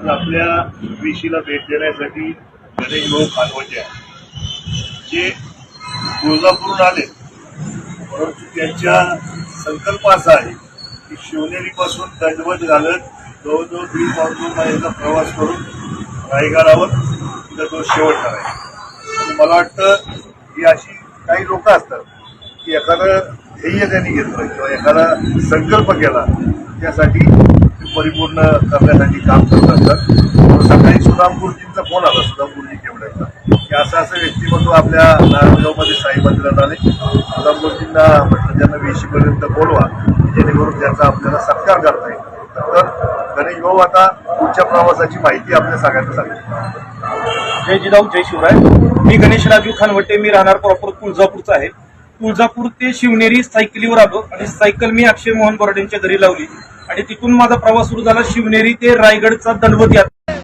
आपल्या ऋषीला भेट देण्यासाठी गणेश भाऊ खानवटे आहे जे तुळजापूरून आले. परंतु त्यांच्या संकल्प असा आहे की शिवनेरीपासून दंडवत घालत जवळजवळ दीड पाऊस दोन महिन्याचा प्रवास करून रायगडावर तिथं तो शेवट करायचा. मला वाटतं ही अशी काही लोक असतात की एखादं ध्येय त्यांनी घेतलं किंवा एखादा संकल्प केला त्यासाठी परिपूर्ण करण्यासाठी काम करत असतात. सकाळी सुदाम गुरुजींचा फोन आला. सुधाम गुरुजी केवढ्याचा की असं असं व्यक्तिमत्व आपल्या नारायणगावमध्ये साई मंदिरात आले. सुदाम गुरुजींना म्हटलं त्यांना वेशीपर्यंत बोलवा. जेणेकरून त्याचा आपल्याला सत्कार करता येईल. तर गणेश भाऊ आता पुढच्या प्रवासाची माहिती आपल्या सगळ्यांना सांगितली जय जिदाऊ जय शिवराय. मी गणेश राजू खानवटे. मी राहणार प्रॉपर तुळजापूरचा आहे. तुळजापूर ते शिवनेरी सायकलीवर आलो आणि सायकल मी अक्षय मोहन बोर्डेंच्या घरी लावली. आणि तिथून माझा प्रवास सुरू झाला शिवनेरी ते रायगडचा दंडवत यात्रा.